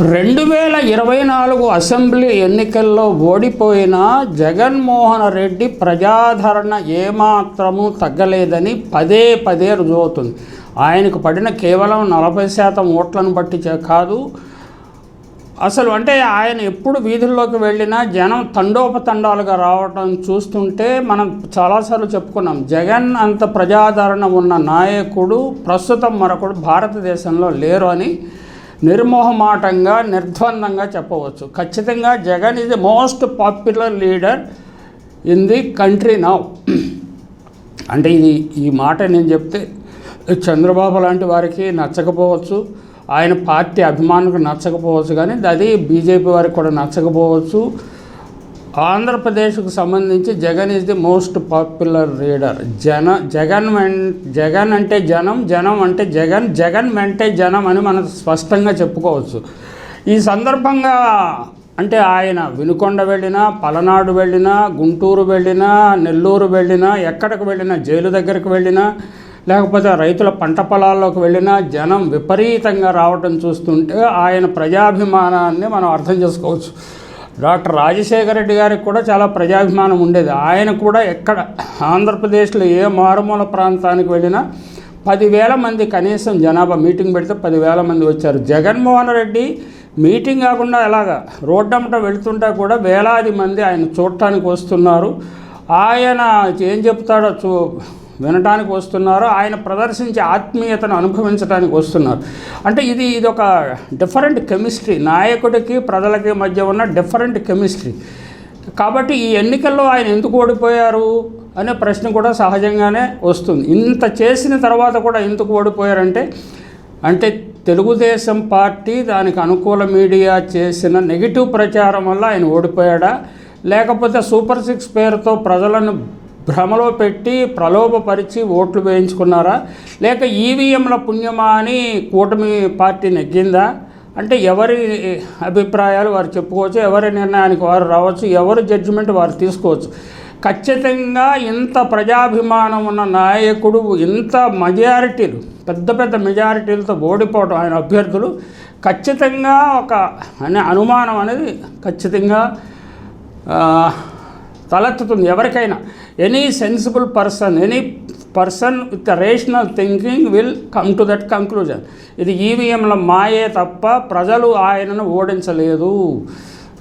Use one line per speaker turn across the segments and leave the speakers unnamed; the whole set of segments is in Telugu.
రెండు వేల ఇరవై నాలుగు అసెంబ్లీ ఎన్నికల్లో ఓడిపోయిన జగన్మోహన్ రెడ్డి ప్రజాదరణ ఏమాత్రము తగ్గలేదని పదే పదే రుజువుతుంది ఆయనకు పడిన కేవలం నలభై శాతం ఓట్లను బట్టి కాదు అసలు అంటే ఆయన ఎప్పుడు వీధుల్లోకి వెళ్ళినా జనం తండోపతండాలుగా రావటం చూస్తుంటే మనం చాలాసార్లు చెప్పుకున్నాం జగన్ అంత ప్రజాదరణ ఉన్న నాయకుడు ప్రస్తుతం మరొకడు భారతదేశంలో లేరు అని. నిర్మోహమాటంగా నిర్ద్వందంగా చెప్పవచ్చు. ఖచ్చితంగా Jagan is the most popular leader in the country now అంటే ఇది ఈ మాట నేను చెప్తే చంద్రబాబు లాంటి వారికి నచ్చకపోవచ్చు. ఆయన పార్టీ అభిమానులకు నచ్చకపోవచ్చు. కానీ అది బీజేపీ వారికి కూడా నచ్చకపోవచ్చు. ఆంధ్రప్రదేశ్కు సంబంధించి Jagan is the most popular leader. జన జగన్ జగన్ అంటే జనం జనం అంటే జగన్ జగన్ వెంటే జనం అని మనం స్పష్టంగా చెప్పుకోవచ్చు. ఈ సందర్భంగా అంటే ఆయన వినుకొండ వెళ్ళినా పలనాడు వెళ్ళినా గుంటూరు వెళ్ళినా నెల్లూరు వెళ్ళినా ఎక్కడికి వెళ్ళినా జైలు దగ్గరికి వెళ్ళినా లేకపోతే రైతుల పంట పొలాల్లోకి వెళ్ళినా జనం విపరీతంగా రావడం చూస్తుంటే ఆయన ప్రజాభిమానాన్ని మనం అర్థం చేసుకోవచ్చు. డాక్టర్ రాజశేఖర రెడ్డి గారికి కూడా చాలా ప్రజాభిమానం ఉండేది. ఆయన కూడా ఎక్కడ ఆంధ్రప్రదేశ్లో ఏ మారుమూల ప్రాంతానికి వెళ్ళినా పదివేల మంది కనీసం జనాభా మీటింగ్ పెడితే పదివేల మంది వచ్చారు. జగన్మోహన్ రెడ్డి మీటింగ్ కాకుండా ఎలాగా రోడ్డమ్మట వెళుతుంటా కూడా వేలాది మంది ఆయన చూడటానికి వస్తున్నారు. ఆయన ఏం చెప్తాడో చూ వినటానికి వస్తున్నారు. ఆయన ప్రదర్శించే ఆత్మీయతను అనుభవించడానికి వస్తున్నారు. అంటే ఇది ఇది ఒక డిఫరెంట్ కెమిస్ట్రీ నాయకుడికి ప్రజలకి మధ్య ఉన్న డిఫరెంట్ కెమిస్ట్రీ కాబట్టి ఈ ఎన్నికల్లో ఆయన ఎందుకు ఓడిపోయారు అనే ప్రశ్న కూడా సహజంగానే వస్తుంది. ఇంత చేసిన తర్వాత కూడా ఎందుకు ఓడిపోయారంటే అంటే తెలుగుదేశం పార్టీ దానికి అనుకూల మీడియా చేసిన నెగిటివ్ ప్రచారం వల్ల ఆయన ఓడిపోయాడా? లేకపోతే సూపర్ సిక్స్ పేరుతో ప్రజలను భ్రమలో పెట్టి ప్రలోభపరిచి ఓట్లు వేయించుకున్నారా? లేక ఈవీఎంల పుణ్యమా అని కూటమి పార్టీ నెగ్గిందా? అంటే ఎవరి అభిప్రాయాలు వారు చెప్పుకోవచ్చు ఎవరి నిర్ణయానికి వారు రావచ్చు ఎవరి జడ్జిమెంట్ వారు తీసుకోవచ్చు. ఖచ్చితంగా ఇంత ప్రజాభిమానం ఉన్న నాయకుడు ఇంత మెజారిటీలు పెద్ద పెద్ద మెజారిటీలతో ఓడిపోవడం ఆయన అభ్యర్థులు ఖచ్చితంగా ఒక అనే అనుమానం అనేది ఖచ్చితంగా తలెత్తుతుంది. ఎవరికైనా any sensible person any person with rational thinking will come to that conclusion ఇది ఈవీఎంల మాయే తప్ప ప్రజలు ఆయనను ఓడించలేదు.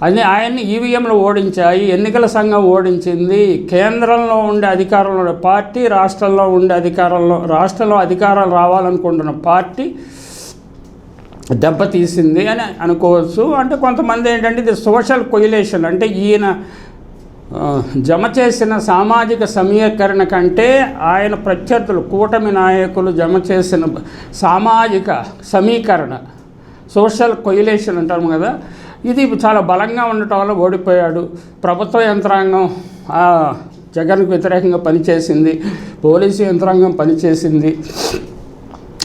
అని ఆయన్ని ఈవీఎంలు ఓడించాయి. ఎన్నికల సంఘం ఓడించింది. కేంద్రంలో ఉండే అధికారంలో ఉండే పార్టీ రాష్ట్రంలో ఉండే అధికారంలో రాష్ట్రంలో అధికారాలు రావాలనుకుంటున్న పార్టీ దెబ్బతీసింది అని అనుకోవచ్చు. అంటే కొంతమంది ఏంటంటే ఇది సోషల్ కొయిలేషన్ అంటే ఈయన జమ చేసిన సామాజిక సమీకరణ కంటే ఆయన ప్రత్యర్థులు కూటమి నాయకులు జమ చేసిన సామాజిక సమీకరణ సోషల్ కొయిలేషన్ అంటాము కదా ఇది చాలా బలంగా ఉండటం వల్ల ఓడిపోయాడు. ప్రభుత్వ యంత్రాంగం ఆ, జగన్కు వ్యతిరేకంగా పనిచేసింది పోలీసు యంత్రాంగం పనిచేసింది.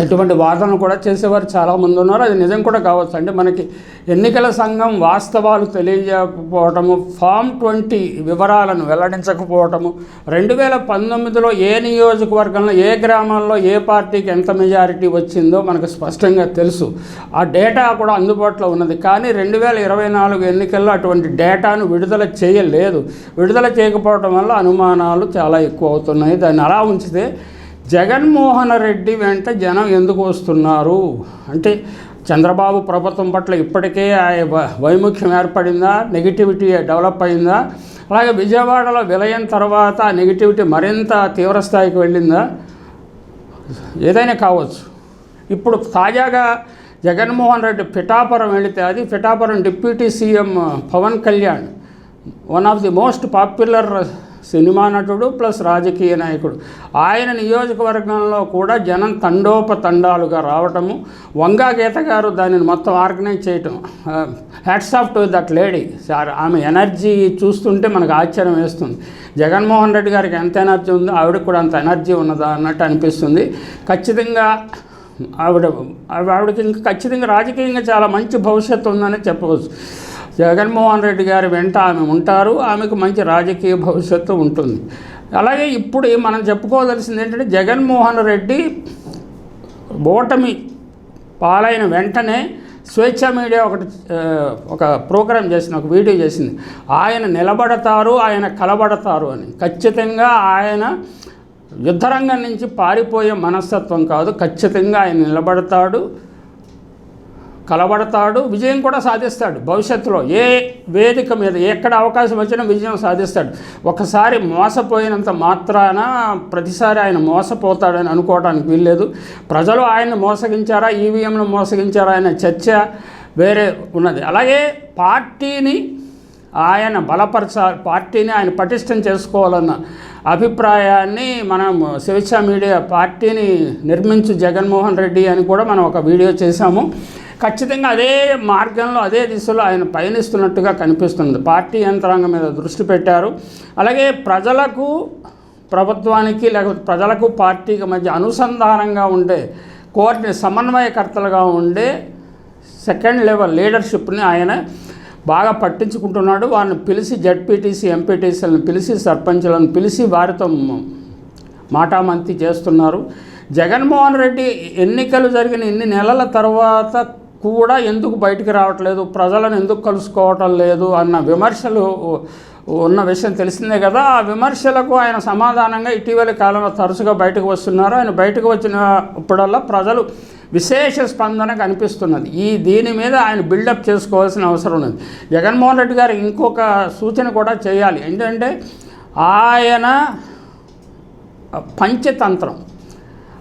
ఇటువంటి వాదనలు కూడా చేసేవారు చాలామంది ఉన్నారు. అది నిజం కూడా కావచ్చు. అంటే మనకి ఎన్నికల సంఘం వాస్తవాలు తెలియజేయకపోవటము ఫామ్ ట్వంటీ వివరాలను వెల్లడించకపోవటము రెండు వేల పంతొమ్మిదిలో ఏ నియోజకవర్గంలో ఏ గ్రామంలో ఏ పార్టీకి ఎంత మెజారిటీ వచ్చిందో మనకు స్పష్టంగా తెలుసు. ఆ డేటా కూడా అందుబాటులో ఉన్నది. కానీ రెండు వేల ఇరవై నాలుగు ఎన్నికల్లో అటువంటి డేటాను విడుదల చేయలేదు. విడుదల చేయకపోవటం వల్ల అనుమానాలు చాలా ఎక్కువ అవుతున్నాయి. దాన్ని అలా ఉంచితే జగన్మోహన్ రెడ్డి వెంట జనం ఎందుకు వస్తున్నారు? అంటే చంద్రబాబు ప్రభుత్వం పట్ల ఇప్పటికే ఆ వైముఖ్యం ఏర్పడిందా? నెగిటివిటీ డెవలప్ అయిందా? అలాగే విజయవాడలో విలయం తర్వాత ఆ నెగిటివిటీ మరింత తీవ్రస్థాయికి వెళ్ళిందా? ఏదైనా కావచ్చు. ఇప్పుడు తాజాగా జగన్మోహన్ రెడ్డి పిఠాపురం వెళితే అది Pithapuram deputy CM Pawan Kalyan one of the most popular cinema నటుడు ప్లస్ రాజకీయ నాయకుడు. ఆయన నియోజకవర్గంలో కూడా జనం తండోపతండాలుగా రావటము వంగా గీత గారు దానిని మొత్తం ఆర్గనైజ్ చేయటం hats off to that lady sir ఆమె ఎనర్జీ చూస్తుంటే మనకు ఆశ్చర్యం వేస్తుంది. జగన్మోహన్ రెడ్డి గారికి ఎంత ఎనర్జీ ఉందో ఆవిడకి కూడా అంత ఎనర్జీ ఉన్నదా అన్నట్టు అనిపిస్తుంది. ఖచ్చితంగా ఆవిడ ఆవిడకి ఇంకా ఖచ్చితంగా రాజకీయంగా చాలా మంచి భవిష్యత్తు ఉందని చెప్పవచ్చు. జగన్మోహన్ రెడ్డి గారి వెంట ఆమె ఉంటారు. ఆమెకు మంచి రాజకీయ భవిష్యత్తు ఉంటుంది. అలాగే ఇప్పుడు మనం చెప్పుకోవాల్సింది ఏంటంటే జగన్మోహన్ రెడ్డి ఓటమి పాలైన వెంటనే స్వేచ్ఛ మీడియా ఒకటి ఒక ప్రోగ్రాం చేసింది ఒక వీడియో చేసింది. ఆయన నిలబడతారు ఆయన కలబడతారు అని. ఖచ్చితంగా ఆయన యుద్ధరంగం నుంచి పారిపోయే మనస్తత్వం కాదు. ఖచ్చితంగా ఆయన నిలబడతాడు. కలబడతాడు విజయం కూడా సాధిస్తాడు. భవిష్యత్తులో ఏ వేదిక మీద ఎక్కడ అవకాశం వచ్చినా విజయం సాధిస్తాడు. ఒకసారి మోసపోయినంత మాత్రాన ప్రతిసారి ఆయన మోసపోతాడని అనుకోవడానికి వీల్లేదు. ప్రజలు ఆయన్ని మోసగించారా ఈవీఎంను మోసగించారా అనే చర్చ వేరే ఉన్నది. అలాగే పార్టీని ఆయన బలపరచ పార్టీని ఆయన పటిష్టం చేసుకోవాలన్న అభిప్రాయాన్ని మనం స్వేచ్ఛ మీడియా పార్టీని నిర్మించు జగన్మోహన్ రెడ్డి అని కూడా మనం ఒక వీడియో చేశాము. ఖచ్చితంగా అదే మార్గంలో అదే దిశలో ఆయన పయనిస్తున్నట్టుగా కనిపిస్తుంది. పార్టీ యంత్రాంగం మీద దృష్టి పెట్టారు. అలాగే ప్రజలకు ప్రభుత్వానికి లేకపోతే ప్రజలకు పార్టీకి మధ్య అనుసంధానంగా ఉండే కోర్టు సమన్వయకర్తలుగా ఉండే సెకండ్ లెవెల్ లీడర్షిప్ని ఆయన బాగా పట్టించుకుంటున్నాడు. వారిని పిలిచి జడ్పీటీసీ ఎంపీటీసీలను పిలిచి సర్పంచులను పిలిచి వారితో మాటామంతి చేస్తున్నారు. జగన్మోహన్ రెడ్డి ఎన్నికలు జరిగిన ఇన్ని నెలల తర్వాత కూడా ఎందుకు బయటికి రావట్లేదు? ప్రజలను ఎందుకు కలుసుకోవటం లేదు? అన్న విమర్శలు ఉన్న విషయం తెలిసిందే కదా. ఆ విమర్శలకు ఆయన సమాధానంగా ఇటీవలి కాలంలో తరచుగా బయటకు వస్తున్నారు. ఆయన బయటకు వచ్చినప్పుడల్లా ప్రజలు విశేష స్పందన కనిపిస్తున్నది. ఈ దీని మీద ఆయన బిల్డప్ చేసుకోవాల్సిన అవసరం ఉన్నది. జగన్మోహన్ రెడ్డి గారు ఇంకొక సూచన కూడా చేయాలి. ఏంటంటే ఆయన పంచతంత్రం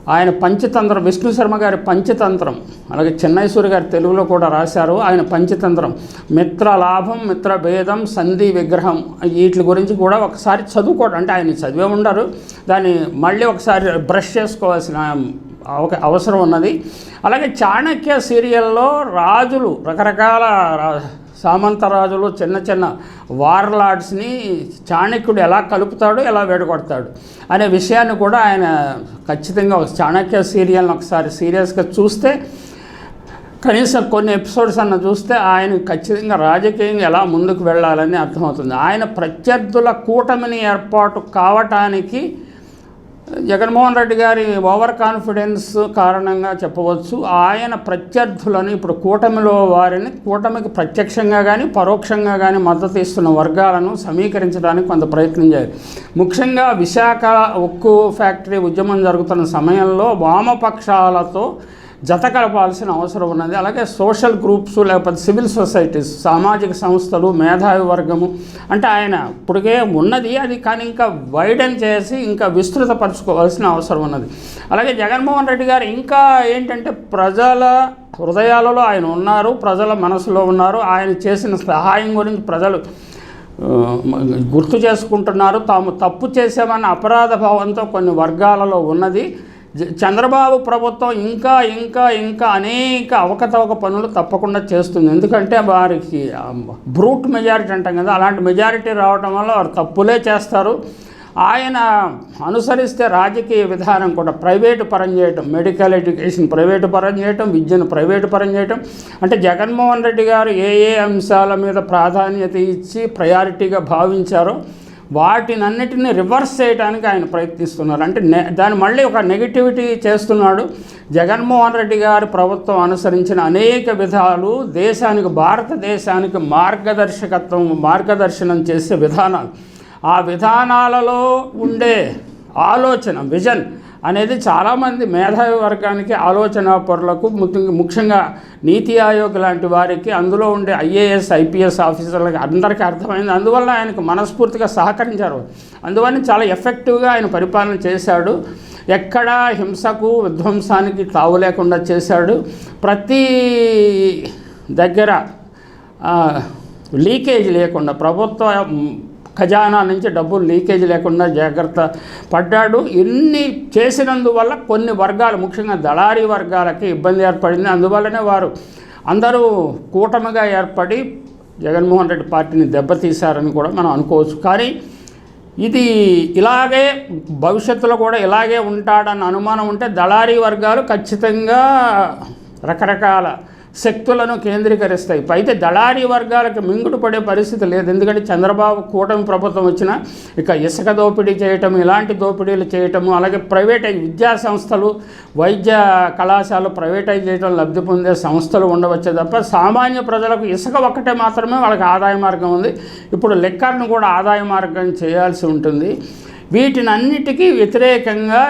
ఆయన పంచతంత్రం విష్ణు శర్మ గారి పంచతంత్రం అలాగే చెన్నైశ్వరి గారి తెలుగులో కూడా రాశారు ఆయన పంచతంత్రం. మిత్ర లాభం మిత్ర భేదం సంధి విగ్రహం వీటి గురించి కూడా ఒకసారి చదువుకోవడం. అంటే ఆయన చదివే ఉండరు దాన్ని మళ్ళీ ఒకసారి బ్రష్ చేసుకోవాల్సిన అవక అవసరం ఉన్నది. అలాగే చాణక్య సీరియల్లో రాజులు రకరకాల సామంతరాజులు సామంత రాజులు చిన్న చిన్న వార్లాడ్స్ని చాణక్యుడు ఎలా కలుపుతాడు ఎలా వేడగొడతాడు అనే విషయాన్ని కూడా ఆయన ఖచ్చితంగా ఒక చాణక్య సీరియల్ని ఒకసారి సీరియస్గా చూస్తే కనీసం కొన్ని ఎపిసోడ్స్ అన్న చూస్తే ఆయన ఖచ్చితంగా రాజకీయంగా ఎలా ముందుకు వెళ్ళాలని అర్థమవుతుంది. ఆయన ప్రత్యర్థుల కూటమిని ఏర్పాటు కావటానికి జగన్మోహన్ రెడ్డి గారి ఓవర్ కాన్ఫిడెన్స్ కారణంగా చెప్పవచ్చు. ఆయన ప్రత్యర్థులను ఇప్పుడు కూటమిలో వారిని కూటమికి ప్రత్యక్షంగా కానీ పరోక్షంగా కానీ మద్దతు ఇస్తున్న వర్గాలను సమీకరించడానికి కొంత ప్రయత్నం చేయాలి. ముఖ్యంగా విశాఖ ఉక్కు ఫ్యాక్టరీ ఉద్యమం జరుగుతున్న సమయంలో వామపక్షాలతో జత కలపాల్సిన అవసరం ఉన్నది. అలాగే సోషల్ గ్రూప్స్ లేకపోతే సివిల్ సొసైటీస్ సామాజిక సంస్థలు మేధావి వర్గము అంటే ఆయన ఇప్పటికే ఉన్నది అది కానీ ఇంకా వైడన్ చేసి ఇంకా విస్తృతపరచుకోవాల్సిన అవసరం ఉన్నది. అలాగే జగన్మోహన్ రెడ్డి గారు ఇంకా ఏంటంటే ప్రజల హృదయాలలో ఆయన ఉన్నారు ప్రజల మనసులో ఉన్నారు ఆయన చేసిన సహాయం గురించి ప్రజలు గుర్తు చేసుకుంటున్నారు. తాము తప్పు చేసామన్న అపరాధ భావంతో కొన్ని వర్గాలలో ఉన్నది. చంద్రబాబు ప్రభుత్వం ఇంకా ఇంకా ఇంకా అనేక అవకతవక పనులు తప్పకుండా చేస్తుంది. ఎందుకంటే వారికి బ్రూట్ మెజారిటీ అంటాం కదా అలాంటి మెజారిటీ రావడం వల్ల వారు తప్పులే చేస్తారు. ఆయన అనుసరిస్తే రాజకీయ విధానం కూడా ప్రైవేటు పరం చేయటం మెడికల్ ఎడ్యుకేషన్ ప్రైవేటు పరం చేయటం విద్యను ప్రైవేటు పరం చేయటం. అంటే జగన్మోహన్ రెడ్డి గారు ఏ ఏ అంశాల మీద ప్రాధాన్యత ఇచ్చి ప్రయారిటీగా భావించారో వాటినన్నిటిని రివర్స్ చేయడానికి ఆయన ప్రయత్నిస్తున్నారు. అంటే దాన్ని మళ్ళీ ఒక నెగిటివిటీ చేస్తున్నాడు. జగన్మోహన్ రెడ్డి గారి ప్రభుత్వం అనుసరించిన అనేక విధాలు దేశానికి భారతదేశానికి మార్గదర్శకత్వం మార్గదర్శనం చేసే విధానాలు. ఆ విధానాలలో ఉండే ఆలోచన విజన్ అనేది చాలామంది మేధావి వర్గానికి ఆలోచన పరులకు ముఖ్యంగా- ముఖ్యంగా నీతి ఆయోగ్ లాంటి వారికి అందులో ఉండే ఐఏఎస్ ఐపీఎస్ ఆఫీసర్లకు అందరికీ అర్థమైంది. అందువల్ల ఆయనకు మనస్ఫూర్తిగా సహకరించారు. అందువల్ల చాలా ఎఫెక్టివ్గా ఆయన పరిపాలన చేశాడు. ఎక్కడా హింసకు విధ్వంసానికి తావు లేకుండా చేశాడు. ప్రతి దగ్గర లీకేజ్ లేకుండా ప్రభుత్వ ఖజానా నుంచి డబ్బులు లీకేజ్ లేకుండా జాగ్రత్త పడ్డాడు. ఇన్ని చేసినందువల్ల కొన్ని వర్గాలు ముఖ్యంగా దళారీ వర్గాలకి ఇబ్బంది ఏర్పడింది. అందువల్లనే వారు అందరూ కూటమిగా ఏర్పడి జగన్మోహన్ రెడ్డి పార్టీని దెబ్బతీశారని కూడా మనం అనుకోవచ్చు. కానీ ఇది ఇలాగే భవిష్యత్తులో కూడా ఇలాగే ఉంటాడన్న అనుమానం ఉంటే దళారీ వర్గాలు ఖచ్చితంగా రకరకాల శక్తులను కేంద్రీకరిస్తాయి. అయితే దళారీ వర్గాలకు మింగుడు పడే పరిస్థితి లేదు. ఎందుకంటే చంద్రబాబు కూటమి ప్రభుత్వం వచ్చిన ఇక ఇసుక దోపిడీ చేయటం ఇలాంటి దోపిడీలు చేయటము అలాగే ప్రైవేటైజ్ విద్యా సంస్థలు వైద్య కళాశాలలు ప్రైవేటైజ్ చేయడం లబ్ధి పొందే సంస్థలు ఉండవచ్చే తప్ప సామాన్య ప్రజలకు ఇసుక ఒక్కటే మాత్రమే వాళ్ళకి ఆదాయ మార్గం ఉంది. ఇప్పుడు లెక్కర్ను కూడా ఆదాయ మార్గం చేయాల్సి ఉంటుంది. వీటినన్నిటికీ వ్యతిరేకంగా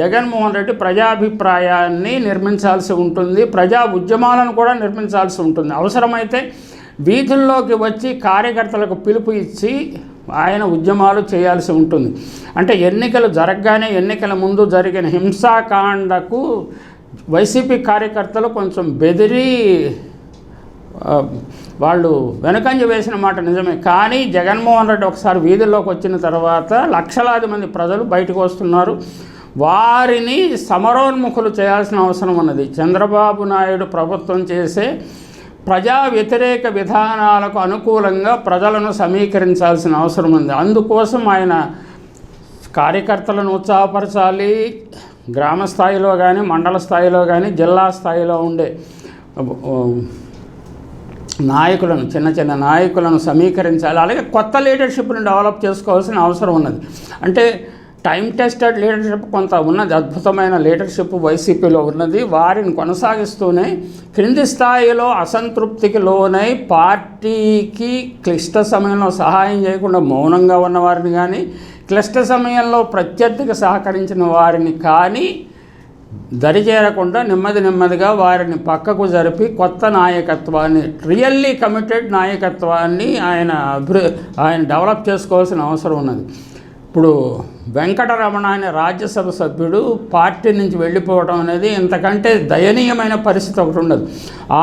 జగన్మోహన్ రెడ్డి ప్రజాభిప్రాయాన్ని నిర్మించాల్సి ఉంటుంది ప్రజా ఉద్యమాలను కూడా నిర్మించాల్సి ఉంటుంది. అవసరమైతే వీధుల్లోకి వచ్చి కార్యకర్తలకు పిలుపు ఇచ్చి ఆయన ఉద్యమాలు చేయాల్సి ఉంటుంది. అంటే ఎన్నికలు జరగగానే ఎన్నికల ముందు జరిగిన హింసాకాండకు వైసీపీ కార్యకర్తలు కొంచెం బెదిరి వాళ్ళు వెనకంజ వేసిన మాట నిజమే. కానీ జగన్మోహన్ రెడ్డి ఒకసారి వీధుల్లోకి వచ్చిన తర్వాత లక్షలాది మంది ప్రజలు బయటకు వస్తున్నారు. వారిని సమరోన్ముఖులు చేయాల్సిన అవసరం ఉన్నది. చంద్రబాబు నాయుడు ప్రభుత్వం చేసే ప్రజా వ్యతిరేక విధానాలకు అనుకూలంగా ప్రజలను సమీకరించాల్సిన అవసరం ఉంది. అందుకోసం ఆయన కార్యకర్తలను ఉత్సాహపరచాలి. గ్రామ స్థాయిలో కానీ మండల స్థాయిలో కానీ జిల్లా స్థాయిలో ఉండే నాయకులను చిన్న చిన్న నాయకులను సమీకరించాలి. అలాగే కొత్త లీడర్షిప్ను డెవలప్ చేసుకోవాల్సిన అవసరం ఉన్నది. అంటే టైం టెస్టెడ్ లీడర్షిప్ కొంత ఉన్నది. అద్భుతమైన లీడర్షిప్ వైసీపీలో ఉన్నది. వారిని కొనసాగిస్తూనే క్రింది స్థాయిలో అసంతృప్తికి లోనై పార్టీకి క్లిష్ట సమయంలో సహాయం చేయకుండా మౌనంగా ఉన్న వారిని కానీ క్లిష్ట సమయంలో ప్రత్యర్థికి సహకరించిన వారిని కానీ దరిచేరకుండా నెమ్మది నెమ్మదిగా వారిని పక్కకు జరిపి కొత్త నాయకత్వాన్ని రియల్లీ కమిటెడ్ నాయకత్వాన్ని ఆయన అభివృ ఆయన డెవలప్ చేసుకోవాల్సిన అవసరం ఉన్నది. ఇప్పుడు వెంకటరమణ అనే రాజ్యసభ సభ్యుడు పార్టీ నుంచి వెళ్ళిపోవడం అనేది ఇంతకంటే దయనీయమైన పరిస్థితి ఒకటి ఉండదు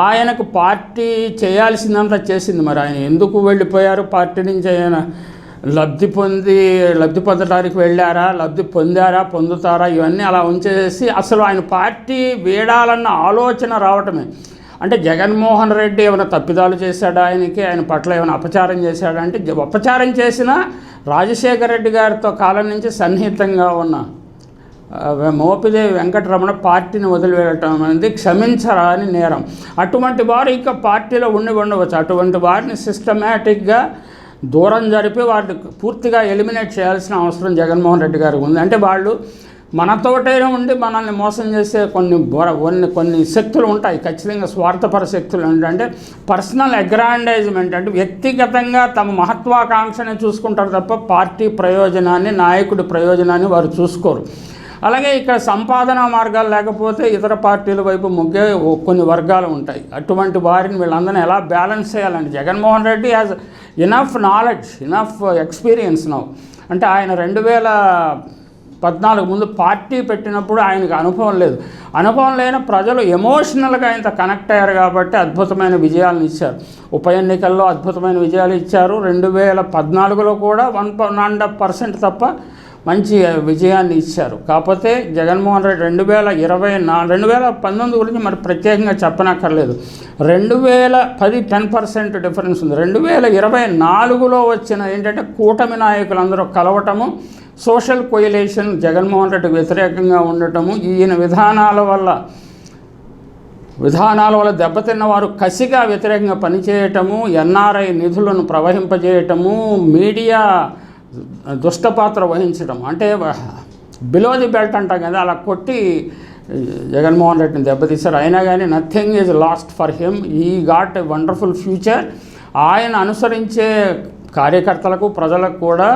ఆయనకు పార్టీ చేయాల్సిందంతా చేసింది మరి ఆయన. ఎందుకు వెళ్ళిపోయారు పార్టీ నుంచి ఆయన? లబ్ధి పొంది లబ్ధి పొందడానికి వెళ్ళారా లబ్ధి పొందారా పొందుతారా ఇవన్నీ అలా ఉంచేసి అసలు ఆయన పార్టీ వీడాలన్న ఆలోచన రావటమే. అంటే జగన్మోహన్ రెడ్డి ఏమైనా తప్పిదాలు చేశాడా ఆయనకి? ఆయన పట్ల ఏమైనా అపచారం చేశాడా అంటే అపచారం చేసిన రాజశేఖర రెడ్డి గారితో కాలం నుంచి సన్నిహితంగా ఉన్న మోపిదేవి వెంకటరమణ పార్టీని వదిలివేయటం అనేది క్షమించరాని నేరం. అటువంటి వారు ఇంకా పార్టీలో ఉండి ఉండవచ్చు. అటువంటి వారిని సిస్టమేటిక్గా దూరం జరిపి వారిని పూర్తిగా ఎలిమినేట్ చేయాల్సిన అవసరం జగన్మోహన్ రెడ్డి గారికి ఉంది. అంటే వాళ్ళు మనతోటైనా ఉండి మనల్ని మోసం చేసే కొన్ని బొర- కొన్ని కొన్ని శక్తులు ఉంటాయి. ఖచ్చితంగా స్వార్థపర శక్తులు ఏంటంటే పర్సనల్ అగ్రాండైజ్మెంట్ అంటే వ్యక్తిగతంగా తమ మహత్వాకాంక్షని చూసుకుంటారు తప్ప పార్టీ ప్రయోజనాన్ని నాయకుడి ప్రయోజనాన్ని వారు చూసుకోరు. అలాగే ఇక్కడ సంపాదన మార్గాలు లేకపోతే ఇతర పార్టీల వైపు మొగ్గే కొన్ని వర్గాలు ఉంటాయి. అటువంటి వారిని వీళ్ళందరినీ ఎలా బ్యాలెన్స్ చేయాలంటే Jaganmohan Reddy has enough knowledge enough experience now అంటే ఆయన రెండు వేల పద్నాలుగు ముందు పార్టీ పెట్టినప్పుడు ఆయనకు అనుభవం లేదు. అనుభవం లేని ప్రజలు ఎమోషనల్గా ఆయనతో కనెక్ట్ అయ్యారు కాబట్టి అద్భుతమైన విజయాలను ఇచ్చారు. ఉప ఎన్నికల్లో అద్భుతమైన విజయాలు ఇచ్చారు. రెండు వేల పద్నాలుగులో కూడా one one and half percent తప్ప మంచి విజయాన్ని ఇచ్చారు. కాకపోతే జగన్మోహన్ రెడ్డి రెండు వేల ఇరవై నా రెండు వేల పంతొమ్మిది గురించి మరి ప్రత్యేకంగా చెప్పనక్కర్లేదు. రెండు వేల పది టెన్ పర్సెంట్ డిఫరెన్స్ ఉంది. రెండు వేల ఇరవై నాలుగులో వచ్చిన ఏంటంటే కూటమి నాయకులందరూ కలవటము సోషల్ కొయిలేషన్ జగన్మోహన్ రెడ్డికి వ్యతిరేకంగా ఉండటము ఈయన విధానాల వల్ల విధానాల వల్ల దెబ్బతిన్న వారు కసిగా వ్యతిరేకంగా పనిచేయటము ఎన్ఆర్ఐ నిధులను ప్రవహింపజేయటము మీడియా దుష్టపాత్ర వహించడం. అంటే బిలో ది బెల్ట్ అంటాం కదా అలా కొట్టి జగన్మోహన్ రెడ్డిని దెబ్బతీశారు. అయినా కానీ nothing is lost for him. He got a wonderful future. ఆయన అనుసరించే కార్యకర్తలకు ప్రజలకు కూడా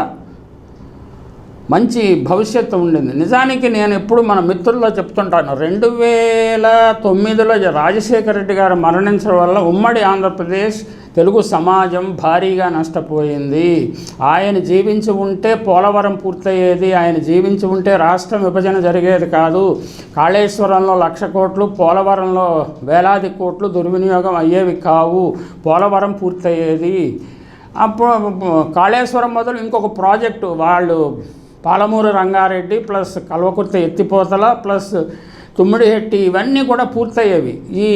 మంచి భవిష్యత్తు ఉండింది. నిజానికి నేను ఎప్పుడు మన మిత్రుల్లో చెప్తుంటాను రెండు వేల తొమ్మిదిలో రాజశేఖర రెడ్డి గారు మరణించడం వల్ల ఉమ్మడి ఆంధ్రప్రదేశ్ తెలుగు సమాజం భారీగా నష్టపోయింది. ఆయన జీవించి ఉంటే పోలవరం పూర్తయ్యేది ఆయన జీవించి ఉంటే రాష్ట్ర విభజన జరిగేది కాదు. కాళేశ్వరంలో లక్ష కోట్లు పోలవరంలో వేలాది కోట్లు దుర్వినియోగం అయ్యేవి కావు. పోలవరం పూర్తయ్యేది. అప్పుడు కాళేశ్వరం మొదలు ఇంకొక ప్రాజెక్టు వాళ్ళు పాలమూరు రంగారెడ్డి ప్లస్ కల్వకుర్తి ఎత్తిపోతల ప్లస్ తుమ్మిడిహెట్టి ఇవన్నీ కూడా పూర్తయ్యేవి. ఈ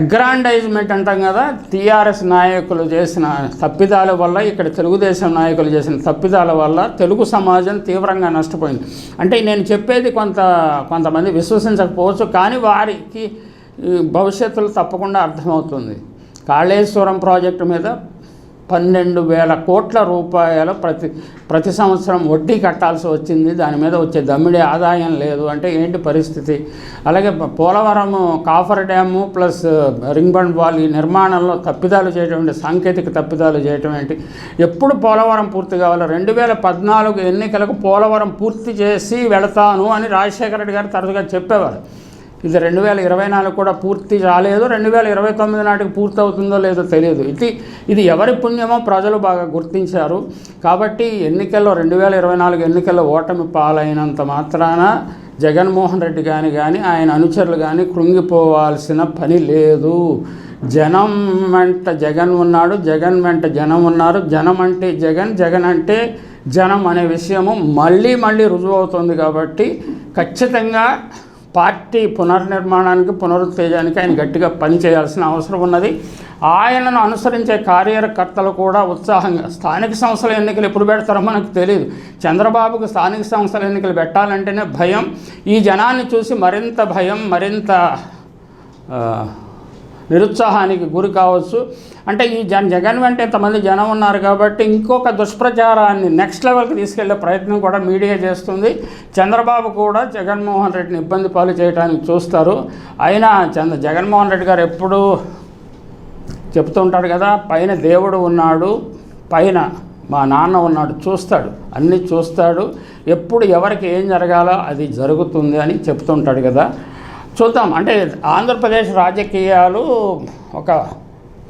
అగ్రాండైజ్మెంట్ అంటాం కదా టీఆర్ఎస్ నాయకులు చేసిన తప్పిదాల వల్ల ఇక్కడ తెలుగుదేశం నాయకులు చేసిన తప్పిదాల వల్ల తెలుగు సమాజం తీవ్రంగా నష్టపోయింది. అంటే నేను చెప్పేది కొంత కొంతమంది విశ్వసించకపోవచ్చు కానీ వారికి భవిష్యత్తులో తప్పకుండా అర్థమవుతుంది. కాళేశ్వరం ప్రాజెక్టు మీద పన్నెండు వేల కోట్ల రూపాయల ప్రతి ప్రతి సంవత్సరం వడ్డీ కట్టాల్సి వచ్చింది. దాని మీద వచ్చే దమ్మిడి ఆదాయం లేదు. అంటే ఏంటి పరిస్థితి? అలాగే Polavaram coffer dam plus ring bund wall ఈ నిర్మాణంలో తప్పిదాలు చేయడం ఏంటి? సాంకేతిక తప్పిదాలు చేయడం ఏంటి? ఎప్పుడు పోలవరం పూర్తి కావాలి? రెండు వేల పద్నాలుగు ఎన్నికలకు పోలవరం పూర్తి చేసి వెళతాను అని రాజశేఖర రెడ్డి గారు తరచుగా చెప్పేవారు. ఇది రెండు వేల ఇరవై నాలుగు కూడా పూర్తి రాలేదు. రెండు వేల ఇరవై తొమ్మిది నాటికి పూర్తి అవుతుందో లేదో తెలియదు. ఇది ఇది ఎవరి పుణ్యమో ప్రజలు బాగా గుర్తించారు. కాబట్టి ఎన్నికల్లో రెండు వేల ఇరవై నాలుగు ఎన్నికల్లో ఓటమి పాలైనంత మాత్రాన జగన్మోహన్ రెడ్డి కానీ కానీ ఆయన అనుచరులు కానీ కృంగిపోవాల్సిన పని లేదు. జనం వెంట జగన్ ఉన్నాడు జగన్ వెంట జనం ఉన్నారు. జనం అంటే జగన్ జగన్ అంటే జనం అనే విషయము మళ్ళీ మళ్ళీ రుజువు అవుతుంది కాబట్టి ఖచ్చితంగా పార్టీ పునర్నిర్మాణానికి పునరుత్తేజానికి ఆయన గట్టిగా పనిచేయాల్సిన అవసరం ఉన్నది. ఆయనను అనుసరించే కార్యకర్తలు కూడా ఉత్సాహంగా స్థానిక సంస్థల ఎన్నికలు ఎప్పుడు పెడతారో మనకు తెలియదు చంద్రబాబుకు స్థానిక సంస్థల ఎన్నికలు పెట్టాలంటేనే భయం. ఈ జనాన్ని చూసి మరింత భయం మరింత నిరుత్సాహానికి గురి కావచ్చు. అంటే ఈ జన్ జగన్ వెంట ఇంతమంది జనం ఉన్నారు కాబట్టి ఇంకొక దుష్ప్రచారాన్ని నెక్స్ట్ లెవెల్కి తీసుకెళ్ళే ప్రయత్నం కూడా మీడియా చేస్తుంది. చంద్రబాబు కూడా జగన్మోహన్ రెడ్డిని ఇబ్బంది పాలు చేయడానికి చూస్తారు. అయినా చంద్ర జగన్మోహన్ రెడ్డి గారు ఎప్పుడూ చెప్తుంటాడు కదా పైన దేవుడు ఉన్నాడు పైన మా నాన్న ఉన్నాడు చూస్తాడు అన్నీ చూస్తాడు. ఎప్పుడు ఎవరికి ఏం జరగాలో అది జరుగుతుంది అని చెప్తుంటాడు కదా. చూద్దాం. అంటే ఆంధ్రప్రదేశ్ రాజకీయాలు ఒక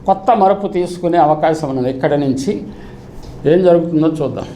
కొత్త మరపు తీసుకునే అవకాశం ఉన్నది. ఇక్కడ నుంచి ఏం జరుగుతుందో చూద్దాం.